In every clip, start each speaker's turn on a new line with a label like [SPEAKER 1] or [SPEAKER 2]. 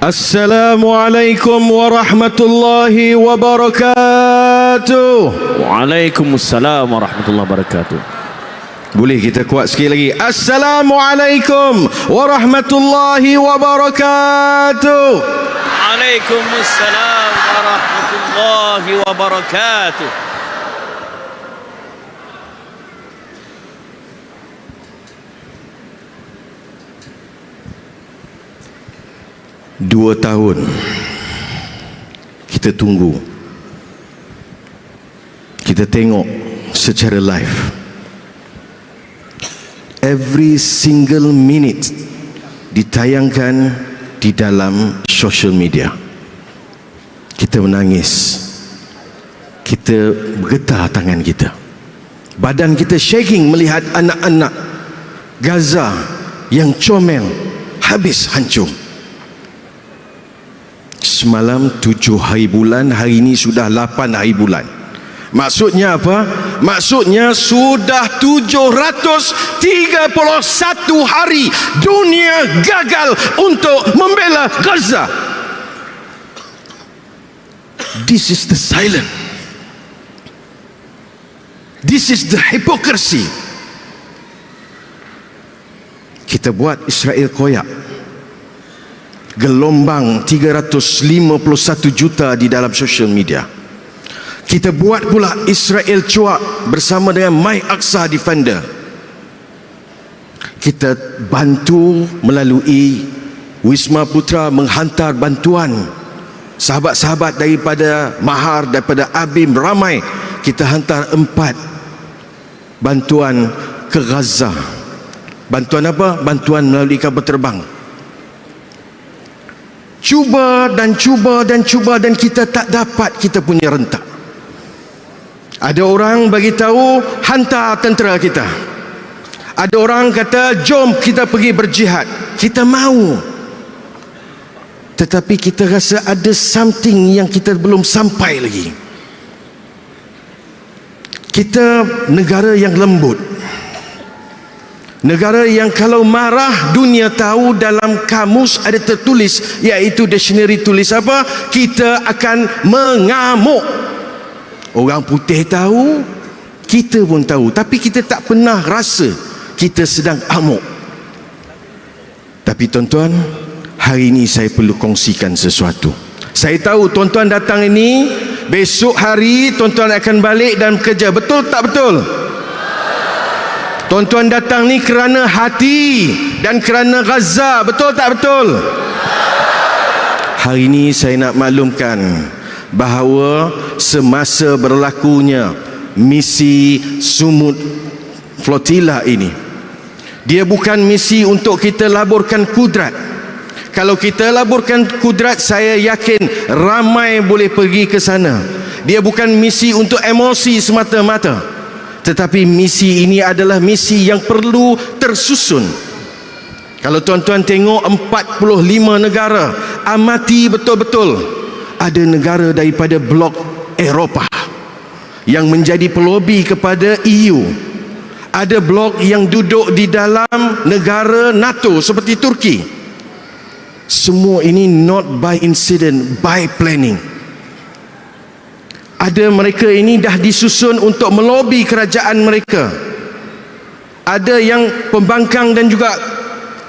[SPEAKER 1] السلام عليكم ورحمة الله وبركاته
[SPEAKER 2] Waalaikumsalam warahmatullahi wabarakatuh.
[SPEAKER 1] Boleh kita kuat sikit lagi Assalamualaikum warahmatullahi wabarakatuh
[SPEAKER 2] Waalaikumsalam warahmatullahi wabarakatuh.
[SPEAKER 1] Dua tahun. Kita tunggu. Kita tengok secara live. Every single minute Ditayangkan di dalam social media. Kita menangis. Kita bergetar tangan kita. Badan kita shaking melihat anak-anak Gaza yang comel Habis hancur Semalam tujuh hari bulan Hari ini sudah lapan hari bulan. Maksudnya apa? Maksudnya sudah 731 hari Dunia gagal untuk membela Gaza. This is the silence. This is the hypocrisy. Kita buat Israel koyak gelombang 351 juta di dalam social media. Kita buat pula Israel cuak bersama dengan My Aqsa Defender. Kita bantu melalui Wisma Putra menghantar bantuan sahabat-sahabat daripada Mahar daripada Abim ramai kita hantar empat bantuan ke Gaza. Bantuan apa? Bantuan melalui kapal terbang cuba dan cuba dan cuba dan kita tak dapat kita punya rentak. Ada orang bagi tahu hantar tentera kita. Ada orang kata jom kita pergi berjihad. Kita mau tetapi kita rasa ada something yang kita belum sampai lagi. Kita negara yang lembut Negara yang kalau marah dunia tahu dalam kamus ada tertulis iaitu dictionary tulis apa? Kita akan mengamuk. Orang putih tahu, kita pun tahu tapi kita tak pernah rasa kita sedang amuk. Tapi tuan-tuan, hari ini saya perlu kongsikan sesuatu. Saya tahu tuan-tuan datang ini besok hari tuan-tuan akan balik dan bekerja. Betul tak betul? Tuan-tuan datang ni kerana hati dan kerana Gaza. Betul tak betul? Hari ini saya nak maklumkan bahawa semasa berlakunya misi sumut flotilla ini dia bukan misi untuk kita laburkan kudrat kalau kita laburkan kudrat saya yakin ramai boleh pergi ke sana dia bukan misi untuk emosi semata-mata tetapi misi ini adalah misi yang perlu tersusun. Kalau tuan-tuan tengok 45 negara amati betul-betul ada negara daripada blok Eropah yang menjadi pelobi kepada EU ada blok yang duduk di dalam negara NATO seperti Turki. Semua ini not by incident by planning ada mereka ini dah disusun untuk melobi kerajaan mereka. Ada yang pembangkang dan juga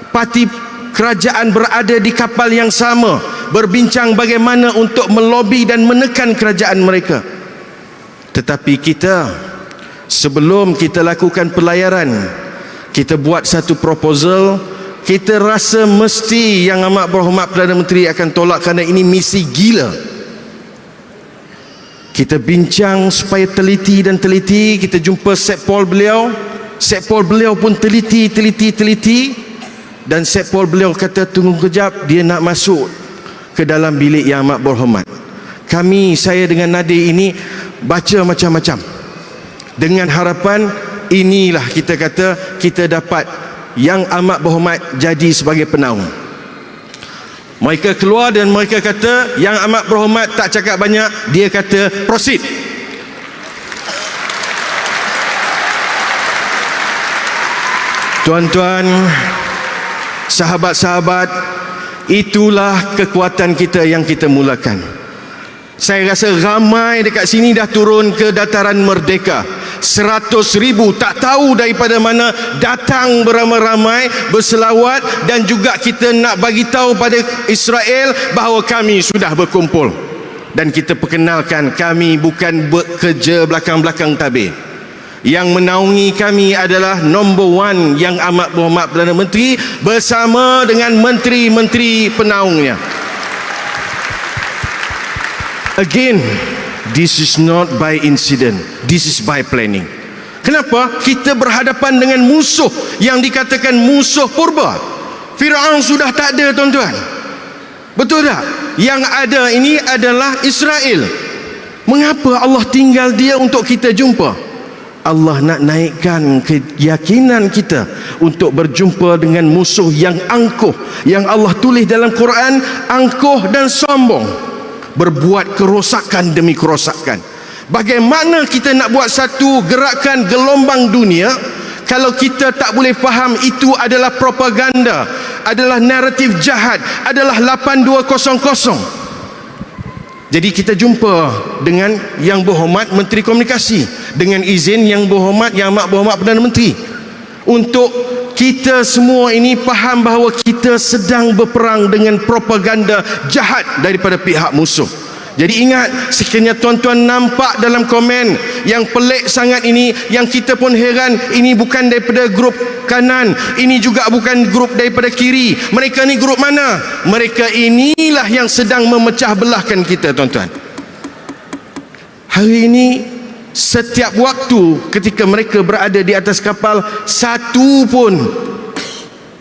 [SPEAKER 1] parti kerajaan berada di kapal yang sama berbincang bagaimana untuk melobi dan menekan kerajaan mereka. Tetapi kita sebelum kita lakukan pelayaran kita buat satu proposal kita rasa mesti yang amat berhormat Perdana Menteri akan tolak kerana ini misi gila kita bincang supaya teliti dan teliti. Kita jumpa Sepol beliau. Sepol beliau pun teliti teliti teliti. Dan Sepol beliau kata tunggu kejap dia nak masuk ke dalam bilik yang amat berhormat. Kami saya dengan Nadir ini baca macam-macam. Dengan harapan inilah kita kata kita dapat yang amat berhormat jadi sebagai penaung mereka keluar dan mereka kata yang amat berhormat tak cakap banyak dia kata proceed. Tuan-tuan sahabat-sahabat itulah kekuatan kita yang kita mulakan. Saya rasa ramai dekat sini dah turun ke dataran merdeka Seratus ribu. Tak tahu daripada mana datang beramai-ramai berselawat dan juga kita nak bagi tahu pada Israel bahawa kami sudah berkumpul. Dan kita perkenalkan kami bukan bekerja belakang-belakang tabir. Yang menaungi kami adalah number one yang amat berhormat Perdana Menteri bersama dengan menteri-menteri penaungnya. Again this is not by incident. This is by planning. Kenapa? Kita berhadapan dengan musuh yang dikatakan musuh purba. Firaun sudah tak ada tuan-tuan. Betul tak? Yang ada ini adalah Israel. Mengapa Allah tinggal dia untuk kita jumpa? Allah nak naikkan keyakinan kita untuk berjumpa dengan musuh yang angkuh yang Allah tulis dalam Quran angkuh dan sombong berbuat kerosakan demi kerosakan. Bagaimana kita nak buat satu gerakan gelombang dunia kalau kita tak boleh faham itu adalah propaganda adalah naratif jahat adalah 8200 jadi kita jumpa dengan yang berhormat Menteri Komunikasi dengan izin yang berhormat yang amat berhormat Perdana Menteri untuk kita semua ini faham bahawa kita sedang berperang dengan propaganda jahat daripada pihak musuh. Jadi ingat sekiranya tuan-tuan nampak dalam komen yang pelik sangat ini yang kita pun heran ini bukan daripada grup kanan ini juga bukan grup daripada kiri. Mereka ni grup mana? Mereka inilah yang sedang memecah belahkan kita tuan-tuan. Hari ini setiap waktu ketika mereka berada di atas kapal satu pun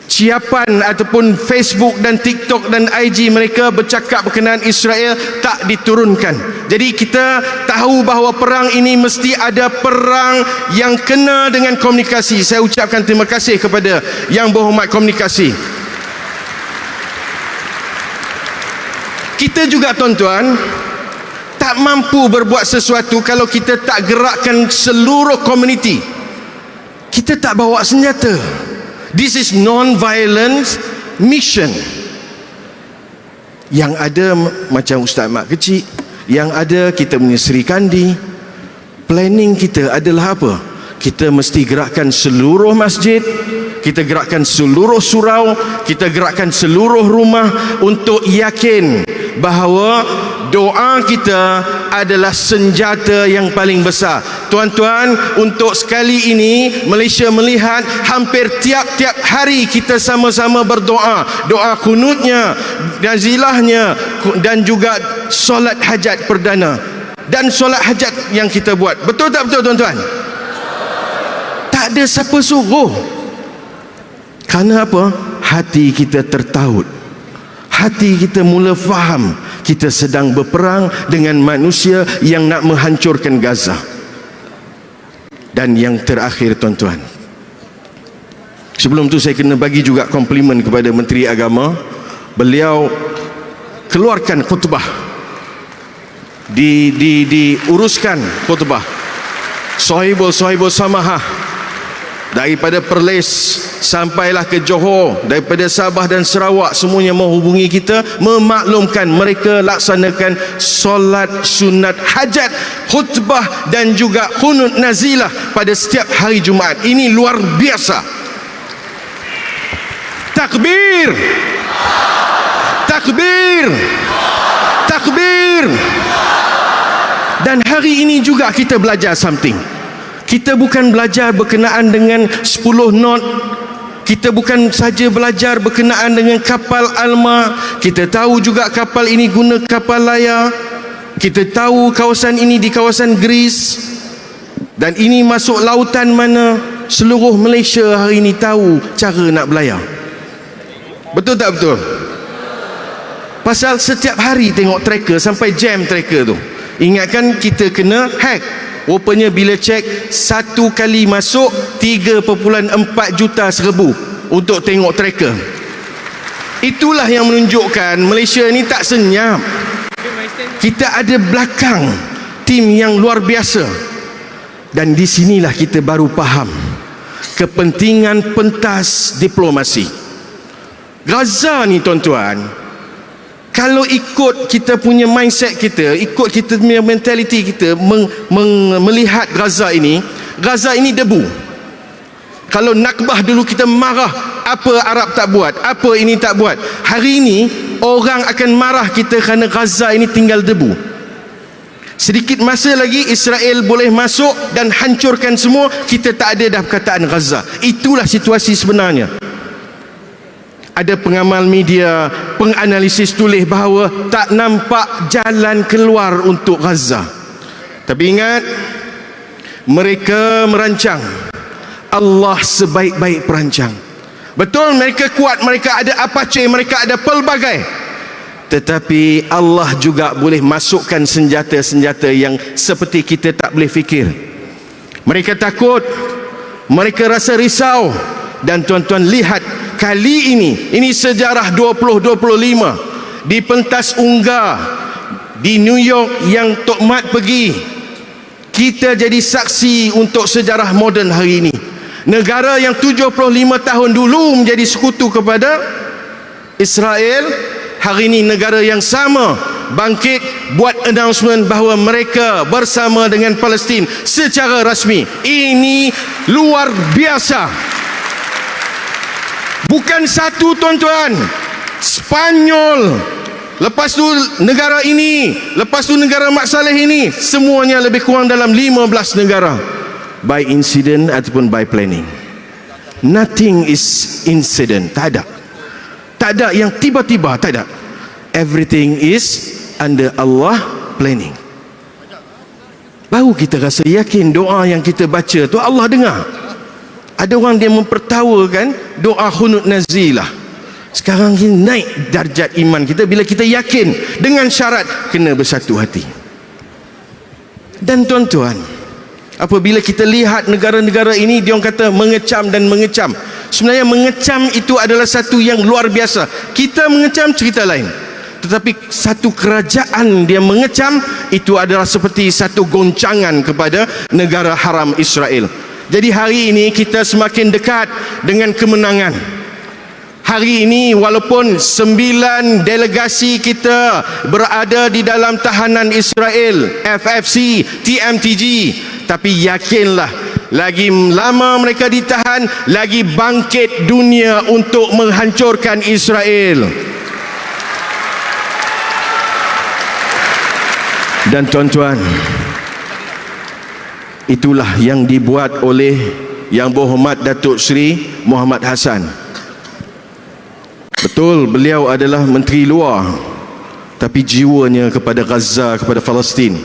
[SPEAKER 1] ciapan ataupun Facebook dan TikTok dan IG mereka bercakap berkenaan Israel tak diturunkan. Jadi kita tahu bahawa perang ini mesti ada perang yang kena dengan komunikasi. Saya ucapkan terima kasih kepada yang berhormat komunikasi. Kita juga tuan-tuan tak mampu berbuat sesuatu kalau kita tak gerakkan seluruh komuniti. Kita tak bawa senjata. This is non-violence mission. Yang ada macam Ustaz Mak Kecil, yang ada kita punya Sri Kandi. Planning kita adalah apa? Kita mesti gerakkan seluruh masjid, kita gerakkan seluruh surau, kita gerakkan seluruh rumah untuk yakin bahawa doa kita adalah senjata yang paling besar. Tuan-tuan, untuk sekali ini Malaysia melihat hampir tiap-tiap hari kita sama-sama berdoa. Doa kunutnya, nazilahnya dan juga solat hajat perdana. Dan solat hajat yang kita buat. Betul tak betul tuan-tuan? Tak ada siapa suruh. Kerana apa? Hati kita tertaut hati kita mula faham kita sedang berperang dengan manusia yang nak menghancurkan Gaza. Dan yang terakhir tuan-tuan. Sebelum tu saya kena bagi juga komplimen kepada Menteri Agama. Beliau keluarkan khutbah. Di di diuruskan khutbah. Sahibul sahibul samahah daripada Perlis sampailah ke Johor daripada Sabah dan Sarawak semuanya menghubungi kita memaklumkan mereka laksanakan solat sunat hajat khutbah dan juga khunut nazilah pada setiap hari Jumaat. Ini luar biasa. Takbir! Takbir! Takbir! Dan hari ini juga kita belajar something kita bukan belajar berkenaan dengan 10 knot. Kita bukan saja belajar berkenaan dengan kapal Alma. Kita tahu juga kapal ini guna kapal layar. Kita tahu kawasan ini di kawasan Greece. Dan ini masuk lautan mana seluruh Malaysia hari ini tahu cara nak belayar betul tak betul? Pasal setiap hari tengok tracker sampai jam tracker tu. Ingatkan kita kena hack Rupanya bila cek satu kali masuk 3.4 juta serbu untuk tengok tracker. Itulah yang menunjukkan Malaysia ni tak senyap. Kita ada belakang tim yang luar biasa. Dan di sinilah kita baru faham kepentingan pentas diplomasi. Gaza ni tuan-tuan kalau ikut kita punya mindset kita ikut kita punya mentality kita meng, meng, melihat Gaza ini Gaza ini debu. Kalau nakbah dulu kita marah apa Arab tak buat apa ini tak buat. Hari ini orang akan marah kita kerana Gaza ini tinggal debu. Sedikit masa lagi Israel boleh masuk dan hancurkan semua kita tak ada dah perkataan Gaza. Itulah situasi sebenarnya ada pengamal media penganalisis tulis bahawa tak nampak jalan keluar untuk Gaza. Tapi ingat mereka merancang. Allah sebaik-baik perancang. Betul mereka kuat mereka ada Apache mereka ada pelbagai. Tetapi Allah juga boleh masukkan senjata-senjata yang seperti kita tak boleh fikir. Mereka takut mereka rasa risau. Dan tuan-tuan lihat kali ini ini sejarah 2025 di pentas ungar di New York yang Tok Mat pergi kita jadi saksi untuk sejarah moden hari ini. Negara yang 75 tahun dulu menjadi sekutu kepada Israel hari ini negara yang sama bangkit buat announcement bahawa mereka bersama dengan Palestin secara rasmi. Ini luar biasa bukan satu tuan-tuan. Spanyol. Lepas tu negara ini lepas tu negara Mak Saleh ini semuanya lebih kurang dalam 15 negara. By incident ataupun by planning. Nothing is incident. Tak ada. Tak ada yang tiba-tiba tak ada. Everything is under Allah planning. Baru kita rasa yakin doa yang kita baca tu Allah dengar ada orang dia mempertawakan doa khunut nazilah. Sekarang ini naik darjat iman kita bila kita yakin dengan syarat kena bersatu hati. Dan tuan-tuan apabila kita lihat negara-negara ini dia orang kata mengecam dan mengecam. Sebenarnya mengecam itu adalah satu yang luar biasa. Kita mengecam cerita lain. Tetapi satu kerajaan dia mengecam itu adalah seperti satu goncangan kepada negara haram Israel jadi hari ini kita semakin dekat dengan kemenangan Hari ini walaupun sembilan delegasi kita berada di dalam tahanan Israel, FFC, TMTG, tapi yakinlah lagi lama mereka ditahan, lagi bangkit dunia untuk menghancurkan Israel. Dan tuan-tuan, itulah yang dibuat oleh Yang Berhormat Datuk Seri Muhammad Hassan. Betul beliau adalah menteri luar tapi jiwanya kepada Gaza kepada Palestin.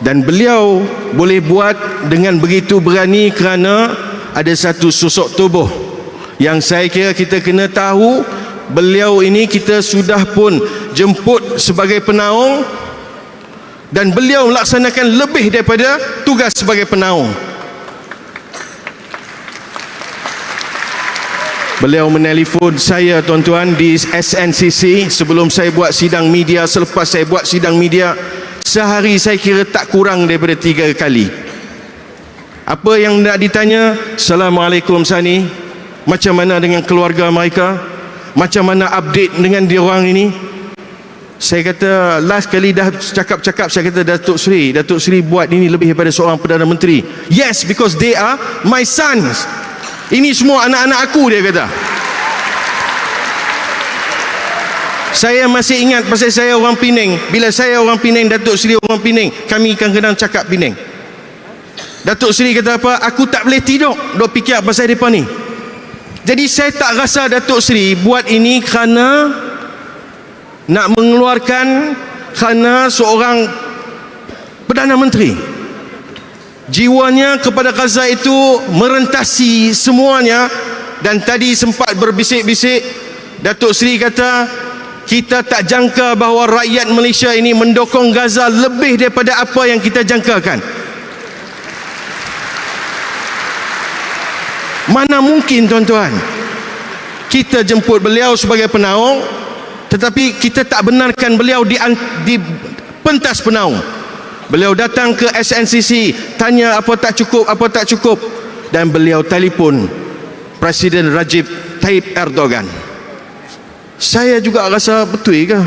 [SPEAKER 1] Dan beliau boleh buat dengan begitu berani kerana ada satu sosok tubuh yang saya kira kita kena tahu beliau ini kita sudah pun jemput sebagai penaung dan beliau melaksanakan lebih daripada tugas sebagai penaung. Beliau menelpon saya tuan-tuan di SNCC sebelum saya buat sidang media selepas saya buat sidang media sehari saya kira tak kurang daripada tiga kali. Apa yang nak ditanya? Assalamualaikum Sani. Macam mana dengan keluarga mereka? Macam mana update dengan diorang ini? Saya kata last kali dah cakap-cakap saya kata Datuk Seri, Datuk Seri buat ini lebih daripada seorang Perdana Menteri. Yes, because they are my sons. Ini semua anak-anak aku dia kata. Saya masih ingat pasal saya orang Penang. Bila saya orang Penang, Datuk Seri orang Penang, kami kadang-kadang cakap Penang. Datuk Seri kata apa? Aku tak boleh tidur dok fikir pasal depa ni. Jadi saya tak rasa Datuk Seri buat ini kerana nak mengeluarkan kerana seorang Perdana Menteri. Jiwanya kepada Gaza itu merentasi semuanya dan tadi sempat berbisik-bisik Datuk Seri kata kita tak jangka bahawa rakyat Malaysia ini mendukung Gaza lebih daripada apa yang kita jangkakan. Mana mungkin tuan-tuan kita jemput beliau sebagai penaung tetapi kita tak benarkan beliau di, di pentas penaung Beliau datang ke SNCC tanya apa tak cukup, apa tak cukup dan beliau telefon Presiden Rajib Tayyip Erdogan. Saya juga rasa betul ke?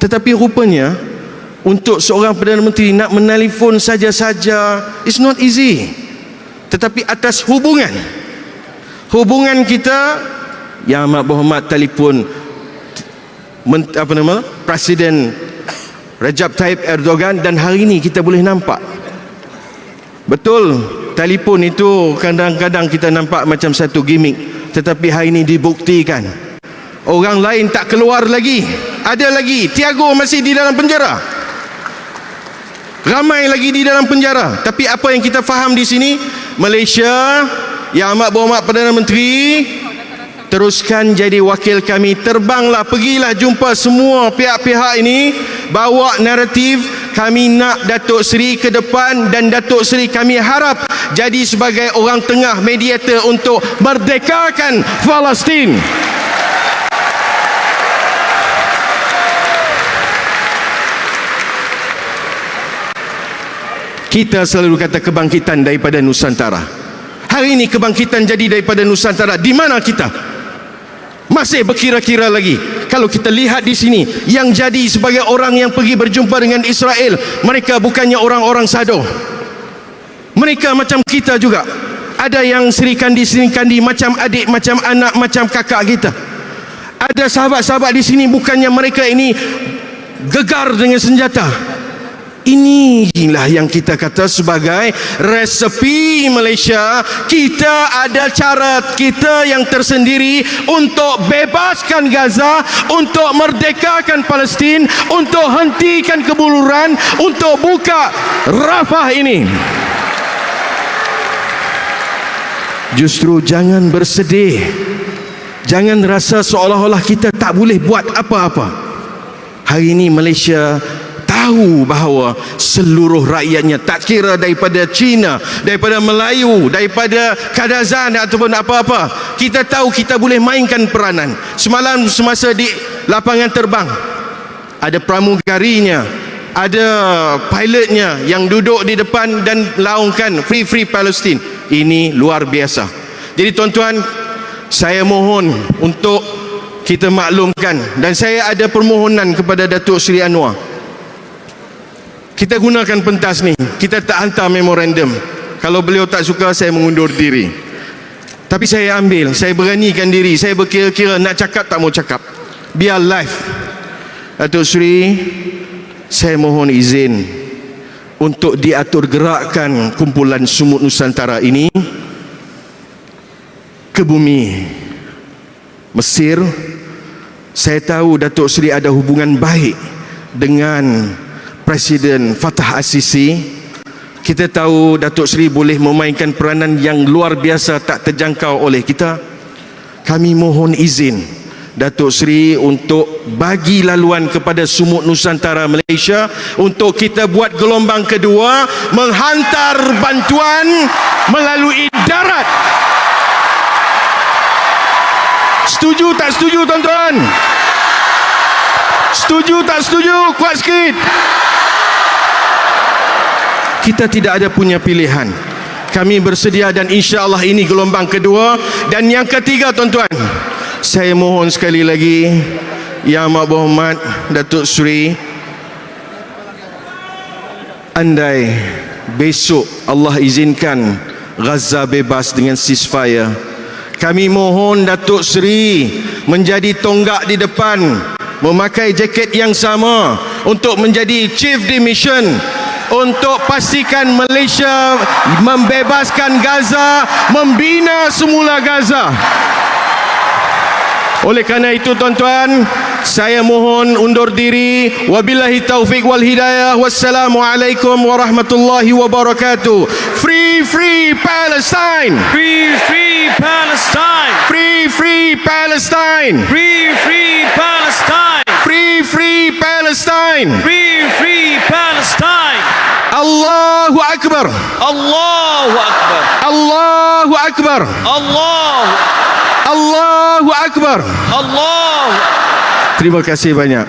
[SPEAKER 1] Tetapi rupanya untuk seorang Perdana Menteri nak menelpon saja-saja it's not easy. Tetapi atas hubungan hubungan kita yang amat berhormat telefon apa nama Presiden Recep Tayyip Erdogan dan hari ini kita boleh nampak. Betul telefon itu kadang-kadang kita nampak macam satu gimmick tetapi hari ini dibuktikan. Orang lain tak keluar lagi. Ada lagi Tiago masih di dalam penjara. Ramai lagi di dalam penjara. Tapi apa yang kita faham di sini Malaysia yang amat berhormat Perdana Menteri teruskan jadi wakil kami. Terbanglah pergilah jumpa semua pihak-pihak ini. Bawa naratif kami nak Datuk Seri ke depan dan Datuk Seri kami harap jadi sebagai orang tengah mediator untuk merdekakan Palestin. Kita selalu kata kebangkitan daripada Nusantara. Hari ini kebangkitan jadi daripada Nusantara. Di mana kita masih berkira-kira lagi. Kalau kita lihat di sini yang jadi sebagai orang yang pergi berjumpa dengan Israel mereka bukannya orang-orang sado mereka macam kita juga. Ada yang serikan di sini kandi macam adik macam anak macam kakak kita. Ada sahabat-sahabat di sini bukannya mereka ini gegar dengan senjata Inilah yang kita kata sebagai resepi Malaysia. Kita ada cara kita yang tersendiri untuk bebaskan Gaza, untuk merdekakan Palestin, untuk hentikan kebuluran, untuk buka Rafah ini. Justru jangan bersedih. Jangan rasa seolah-olah kita tak boleh buat apa-apa. Hari ini Malaysia tahu bahawa seluruh rakyatnya tak kira daripada Cina, daripada Melayu, daripada Kadazan ataupun apa-apa. Kita tahu kita boleh mainkan peranan. Semalam semasa di lapangan terbang ada pramugarinya, ada pilotnya yang duduk di depan dan laungkan Free Free Palestine. Ini luar biasa. Jadi tuan-tuan, saya mohon untuk kita maklumkan dan saya ada permohonan kepada Datuk Seri Anwar kita gunakan pentas ni. Kita tak hantar memorandum. Kalau beliau tak suka saya mengundur diri. Tapi saya ambil. Saya beranikan diri. Saya berkira-kira nak cakap tak mau cakap. Biar live. Datuk Seri saya mohon izin untuk diatur gerakkan kumpulan sumut Nusantara ini ke bumi Mesir. Saya tahu Datuk Seri ada hubungan baik dengan Presiden Fatah Asisi kita tahu Datuk Seri boleh memainkan peranan yang luar biasa tak terjangkau oleh kita. Kami mohon izin Datuk Seri untuk bagi laluan kepada Sumut Nusantara Malaysia untuk kita buat gelombang kedua menghantar bantuan melalui darat. Setuju tak setuju tuan-tuan? Setuju tak setuju? Kuat sikit kita tidak ada punya pilihan. Kami bersedia dan insya Allah ini gelombang kedua dan yang ketiga tuan-tuan. Saya mohon sekali lagi Yang Amat Berhormat Datuk Seri Andai besok Allah izinkan Gaza bebas dengan ceasefire kami mohon Datuk Seri menjadi tonggak di depan memakai jaket yang sama untuk menjadi chief di mission untuk pastikan Malaysia membebaskan Gaza membina semula Gaza. Oleh kerana itu tuan-tuan saya mohon undur diri. Wabillahi taufik wal hidayah. Wassalamualaikum warahmatullahi wabarakatuh. Free free Palestine.
[SPEAKER 2] Free, free Palestine!
[SPEAKER 1] free free Palestine.
[SPEAKER 2] Free, free Palestine!
[SPEAKER 1] Free Palestine
[SPEAKER 2] Free, free Palestine!
[SPEAKER 1] Allahu akbar
[SPEAKER 2] Allahu Akbar!
[SPEAKER 1] Allahu akbar
[SPEAKER 2] Allah!
[SPEAKER 1] Allahu akbar
[SPEAKER 2] Allah!
[SPEAKER 1] terima kasih banyak